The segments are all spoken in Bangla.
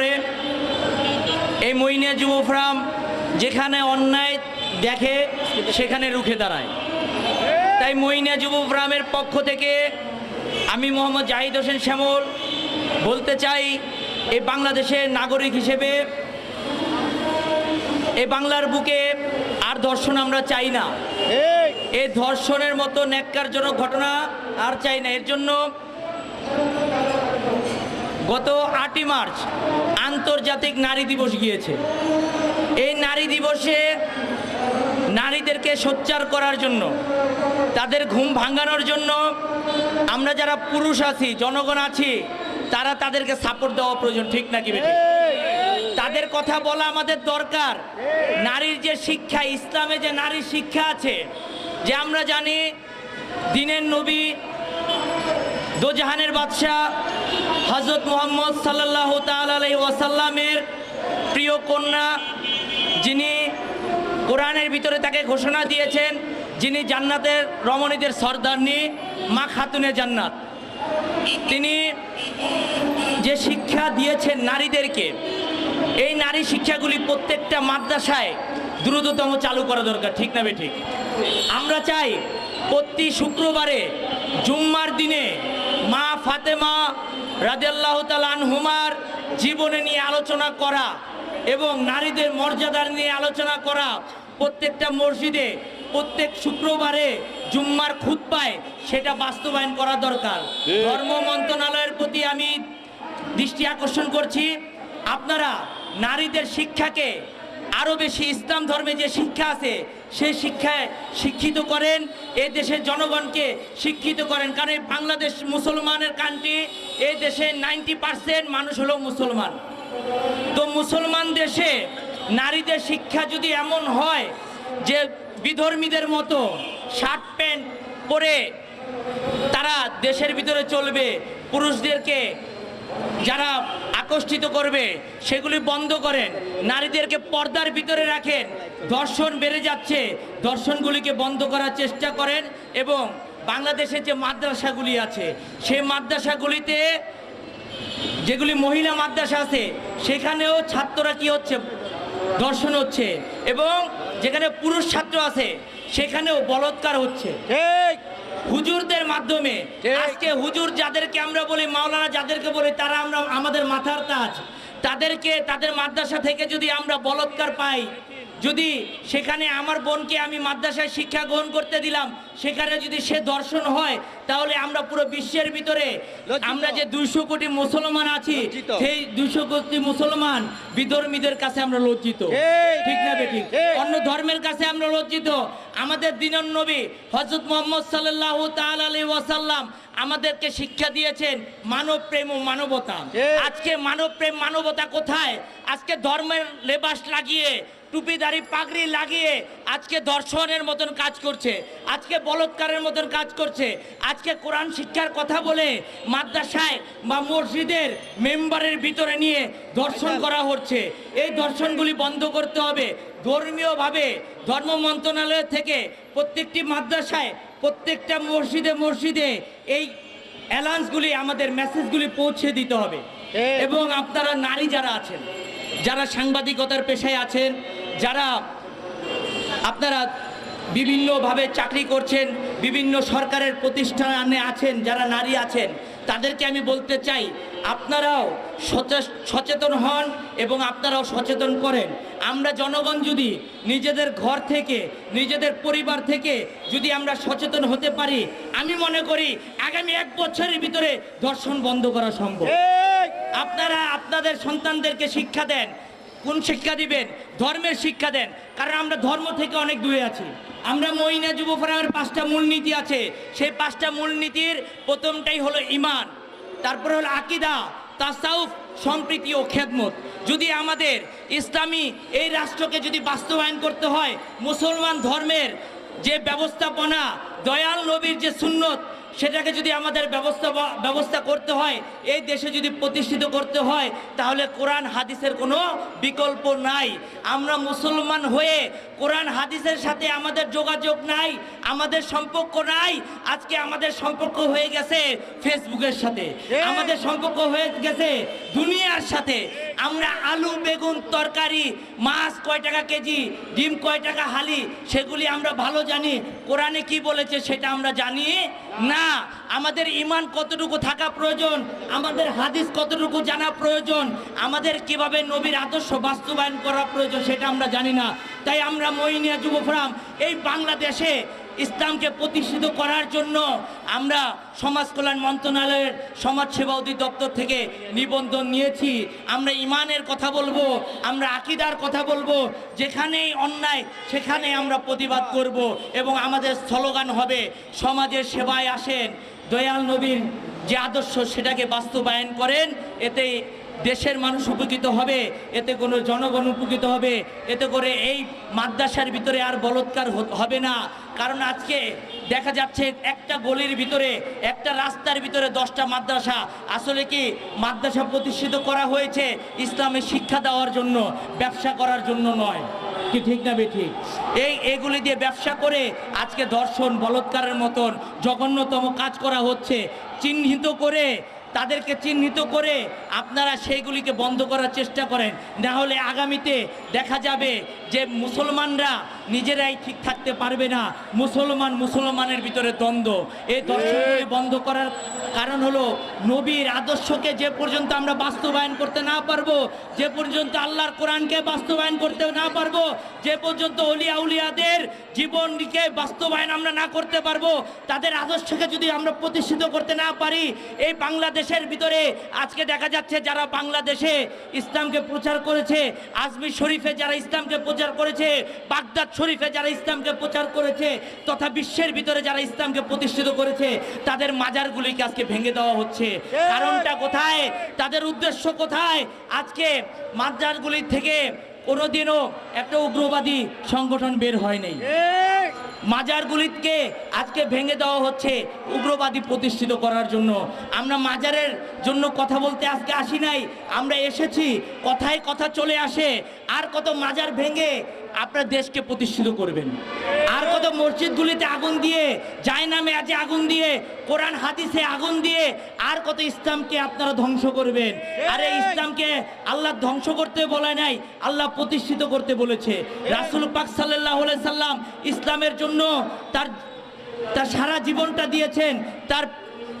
করে এই মইনিয়া যুব ফোরাম যেখানে অন্যায় দেখে সেখানে রুখে দাঁড়ায়। তাই মইনিয়া যুব ফোরামের পক্ষ থেকে আমি মোহাম্মদ জাহিদ হোসেন শ্যামল বলতে চাই এই বাংলাদেশের নাগরিক হিসেবে এই বাংলার বুকে আর ধর্ষণ আমরা চাই না। এই। ধর্ষণের মতো ন্যাক্কারজনক ঘটনা আর চাই না। এর জন্য গত আটই মার্চ আন্তর্জাতিক নারী দিবস গিয়েছে। এই নারী দিবসে নারীদেরকে সোচ্চার করার জন্য, তাদের ঘুম ভাঙানোর জন্য আমরা যারা পুরুষ আছি, জনগণ আছি, তারা তাদেরকে সাপোর্ট দেওয়া প্রয়োজন, ঠিক নাকি তাদের কথা বলা আমাদের দরকার। নারীর যে শিক্ষা, ইসলামে যে নারীর শিক্ষা আছে, যে আমরা জানি দিনের নবী দোজাহানের বাদশাহ হজরত মোহাম্মদ সাল্লাহ তালাই ওয়াসাল্লামের প্রিয় কন্যা, যিনি কোরআনের ভিতরে তাকে ঘোষণা দিয়েছেন, যিনি জান্নাতের রমণীদের সর্দারনি মা খাতুনে জান্নাত। তিনি যে শিক্ষা দিয়েছেন নারীদেরকে, এই নারী শিক্ষাগুলি প্রত্যেকটা মাদ্রাসায় দ্রুততম চালু করা দরকার, ঠিক না ঠিক? আমরা চাই প্রতি শুক্রবারে জুম্মার দিনে মা ফাতেমা রাজিয়াল্লাহ আনহুমার জীবনে নিয়ে আলোচনা করা এবং নারীদের মর্যাদা নিয়ে আলোচনা করা প্রত্যেকটা মসজিদে প্রত্যেক শুক্রবারে জুম্মার খুতপায় সেটা বাস্তবায়ন করা দরকার। ধর্ম মন্ত্রণালয়ের প্রতি আমি দৃষ্টি আকর্ষণ করছি। আপনারা নারীদের শিক্ষাকে আরও বেশি ইসলাম ধর্মে যে শিক্ষা আছে সেই শিক্ষায় শিক্ষিত করেন, এ দেশের জনগণকে শিক্ষিত করেন। কারণ এই বাংলাদেশ মুসলমানের কান্ট্রি এই দেশে নাইনটি পার্সেন্ট মানুষ হলো মুসলমান। তো মুসলমান দেশে নারীদের শিক্ষা যদি এমন হয় যে বিধর্মীদের মতো শার্ট প্যান্ট পরে তারা দেশের ভিতরে চলবে, পুরুষদেরকে যারা আকর্ষিত করবে, সেগুলি বন্ধ করেন। নারীদেরকে পর্দার ভিতরে রাখেন। দর্শন বেড়ে যাচ্ছে, দর্শনগুলিকে বন্ধ করার চেষ্টা করেন এবং বাংলাদেশের যে মাদ্রাসাগুলি আছে, সেই মাদ্রাসাগুলিতে যেগুলি মহিলা মাদ্রাসা আছে, সেখানেও ছাত্ররা কি হচ্ছে? দর্শন হচ্ছে এবং যেখানে পুরুষ ছাত্র আছে, সেখানেও বলৎকার হচ্ছে। হুজুরদের মাধ্যমে। আজকে হুজুর যাদেরকে আমরা বলি মাওলানা যাদেরকে বলি তারা আমরা আমাদের মাথার তাজ। তাদেরকে তাদের মাদ্রাসা থেকে যদি আমরা বলৎকার পাই যদি সেখানে আমার বোনকে আমি মাদ্রাসায় শিক্ষা গ্রহণ করতে দিলাম সেখানে যদি সে দর্শন হয় তাহলে আমরা পুরো বিশ্বের ভিতরে আমরা যে দুইশো কোটি মুসলমান আছি সেই দুইশো কোটি মুসলমান বিধর্মীদের কাছে আমরা লজ্জিত। ঠিক। না বেঠিক? ঠিক। অন্য ধর্মের কাছে আমরা লজ্জিত। আমাদের দিনন নবী হজরত মোহাম্মদ সাল্লাহ তাল আলী ওয়াসাল্লাম আমাদেরকে শিক্ষা দিয়েছেন মানব প্রেম ও মানবতা। আজকে মানব প্রেম মানবতা কোথায়? আজকে ধর্মের লেবাস লাগিয়ে টুপিদারি পাগড়ি লাগিয়ে আজকে দর্শনের মতন কাজ করছে আজকে বলৎকারের মতন কাজ করছে আজকে কোরআন শিক্ষার কথা বলে মাদ্রাসায় বা মসজিদের মেম্বারের ভিতরে নিয়ে দর্শন করা হচ্ছে। এই দর্শনগুলি বন্ধ করতে হবে। ধর্মীয়ভাবে ধর্ম মন্ত্রণালয় থেকে প্রত্যেকটি মাদ্রাসায় প্রত্যেকটা মসজিদে মসজিদে এই অ্যালাউন্সগুলি আমাদের মেসেজগুলি পৌঁছে দিতে হবে। এবং আপনারা নারী যারা আছেন যারা সাংবাদিকতার পেশায় আছেন যারা আপনারা বিভিন্নভাবে চাকরি করছেন বিভিন্ন সরকারের প্রতিষ্ঠানে আছেন যারা নারী আছেন তাদেরকে আমি বলতে চাই আপনারাও সচে- সচেতন হন এবং আপনারাও সচেতন করেন। আমরা জনগণ যদি নিজেদের ঘর থেকে নিজেদের পরিবার থেকে যদি আমরা সচেতন হতে পারি আমি মনে করি আগামী এক বছরের ভিতরে দর্শন বন্ধ করা সম্ভব। আপনারা আপনাদের সন্তানদেরকে শিক্ষা দেন কোন শিক্ষা দিবেন? ধর্মের শিক্ষা দেন। কারণ আমরা ধর্ম থেকে অনেক দূরে আছি। আমরা মহিনা যুব ফোরামের পাঁচটা মূলনীতি আছে। সেই পাঁচটা মূলনীতির প্রথমটাই হলো ইমান, তারপরে হলো আকিদা, তাসাউফ, সম্প্রীতি ও খেদমত। যদি আমাদের ইসলামী এই রাষ্ট্রকে যদি বাস্তবায়ন করতে হয়, মুসলমান ধর্মের যে ব্যবস্থাপনা, দয়াল নবীর যে সুন্নত সেটাকে যদি আমাদের ব্যবস্থা ব্যবস্থা করতে হয় এই দেশে যদি প্রতিষ্ঠিত করতে হয় তাহলে কোরআন হাদিসের কোনো বিকল্প নাই। আমরা মুসলমান হয়ে কোরআন হাদিসের সাথে আমাদের যোগাযোগ নাই আমাদের সম্পর্ক নাই আজকে আমাদের সম্পর্ক হয়ে গেছে ফেসবুকের সাথে। আমাদের সম্পর্ক হয়ে গেছে দুনিয়ার সাথে। আমরা আলু বেগুন তরকারি মাছ কয় টাকা কেজি ডিম কয় টাকা হালি সেগুলি আমরা ভালো জানি। কোরআনে কি বলেছে সেটা আমরা জানি না। আমাদের ইমান কতটুকু থাকা প্রয়োজন? আমাদের হাদিস কতটুকু জানা প্রয়োজন? আমাদের কীভাবে নবীর আদর্শ বাস্তবায়ন করা প্রয়োজন সেটা আমরা জানি না। তাই আমরা মইনিয়া যুব ফোরাম, এই বাংলাদেশে ইসলামকে প্রতিষ্ঠিত করার জন্য আমরা সমাজ কল্যাণ মন্ত্রণালয়ের সমাজসেবা অধিদপ্তর থেকে নিবন্ধন নিয়েছি। আমরা ইমানের কথা বলব, আমরা আকিদার কথা বলব, যেখানেই অন্যায় সেখানে আমরা প্রতিবাদ করব এবং আমাদের স্লোগান হবে, সমাজের সেবায় আসেন। দয়াল নবীর যে আদর্শ সেটাকে বাস্তবায়ন করেন এতে দেশের মানুষ উপকৃত হবে, এতে কোনো জনগণ উপকৃত হবে, এতে করে এই মাদ্রাসার ভিতরে আর বলৎকার হবে না। কারণ আজকে দেখা যাচ্ছে একটা গলির ভিতরে, একটা রাস্তার ভিতরে দশটা মাদ্রাসা। আসলে কি মাদ্রাসা প্রতিষ্ঠিত করা হয়েছে ইসলামের শিক্ষা দেওয়ার জন্য, ব্যবসা করার জন্য নয়। কি ঠিক না ঠিক এই এগুলি দিয়ে ব্যবসা করে আজকে দর্শন বলৎকারের মতন জঘন্যতম কাজ করা হচ্ছে। চিহ্নিত করে তাদেরকে চিহ্নিত করে আপনারা সেইগুলিকে বন্ধ করার চেষ্টা করেন। না হলে আগামীতে দেখা যাবে যে মুসলমানরা নিজেরাই ঠিক থাকতে পারবে না। মুসলমান মুসলমানের ভিতরে দ্বন্দ্ব। এই দর্শনগুলি বন্ধ করার কারণ হলো নবীর আদর্শকে যে পর্যন্ত আমরা বাস্তবায়ন করতে না পারব যে পর্যন্ত আল্লাহর কোরআনকে বাস্তবায়ন করতে না পারব যে পর্যন্ত অলিয়া উলিয়াদের জীবনকে বাস্তবায়ন আমরা না করতে পারব তাদের আদর্শকে যদি আমরা প্রতিষ্ঠিত করতে না পারি এই বাংলাদেশের ভিতরে আজকে দেখা যাচ্ছে যারা বাংলাদেশে ইসলামকে প্রচার করেছে আজমির শরীফে যারা ইসলামকে প্রচার করেছে বাগদাদ শরীফে যারা ইসলামকে প্রচার করেছে তথা বিশ্বের ভিতরে যারা ইসলামকে প্রতিষ্ঠিত করেছে তাদের মাজারগুলিকে আজকে ভেঙে দেওয়া হচ্ছে। কারণটা কোথায়? তাদের উদ্দেশ্য কোথায়? আজকে মাজারগুলির থেকে কোনোদিনও একটা উগ্রবাদী সংগঠন বের হয় নাই। মাজারগুলিকে আজকে ভেঙে দেওয়া হচ্ছে উগ্রবাদী প্রতিষ্ঠিত করার জন্য। আমরা মাজারের জন্য কথা বলতে আজকে আসি নাই আমরা এসেছি কথায় কথা চলে আসে আর কত মাজার ভেঙে আপনার দেশকে প্রতিষ্ঠিত করবেন। আর কত মসজিদগুলিতে আগুন দিয়ে যায় নামে আছে আগুন দিয়ে কোরআন হাদিসে আগুন দিয়ে আর কত ইসলামকে আপনারা ধ্বংস করবেন। আরে ইসলামকে আল্লাহ ধ্বংস করতে বলে নাই আল্লাহ প্রতিষ্ঠিত করতে বলেছে। রাসুল পাক সাল্লাহ সাল্লাম ইসলামের জন্য তার তার সারা জীবনটা দিয়েছেন। তার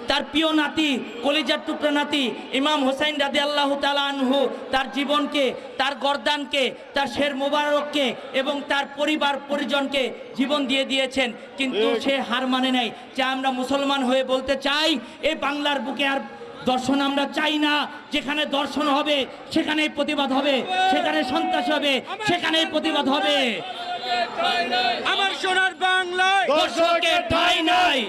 তার প্রিয় নাতি কলিজার টুকরা নাতি ইমাম হোসাইন রাদি আল্লাহ আনহু তার জীবনকে তার গরদানকে তার শের মোবারককে এবং তার পরিবার পরিজনকে জীবন দিয়ে দিয়েছেন। কিন্তু সে হার মানে নাই। যে আমরা মুসলমান হয়ে বলতে চাই এ বাংলার বুকে আর দর্শন আমরা চাই না। যেখানে দর্শন হবে সেখানেই প্রতিবাদ হবে। সেখানে সন্ত্রাস হবে সেখানেই প্রতিবাদ হবে। আমার সোনার বাংলায়। ধর্ষকের ঠাই নাই।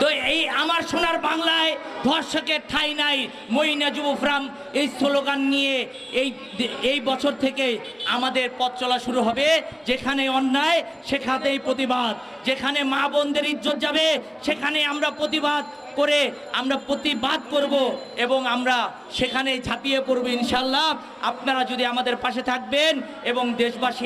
তো এই আমার সোনার বাংলায় ধর্ষকের ঠাই নাই। মইনা যুবফ্রাম এই স্লোগান নিয়ে এই এই বছর থেকে আমাদের পথ চলা শুরু হবে। যেখানে অন্যায় সেখানেই প্রতিবাদ। যেখানে মা বোনদের ইজ্জত যাবে সেখানে আমরা প্রতিবাদ করে আমরা প্রতিবাদ করব এবং আমরা সেখানে ঝাঁপিয়ে পড়ব ইনশাল্লাহ। আপনারা যদি আমাদের পাশে থাকবেন এবং দেশবাসী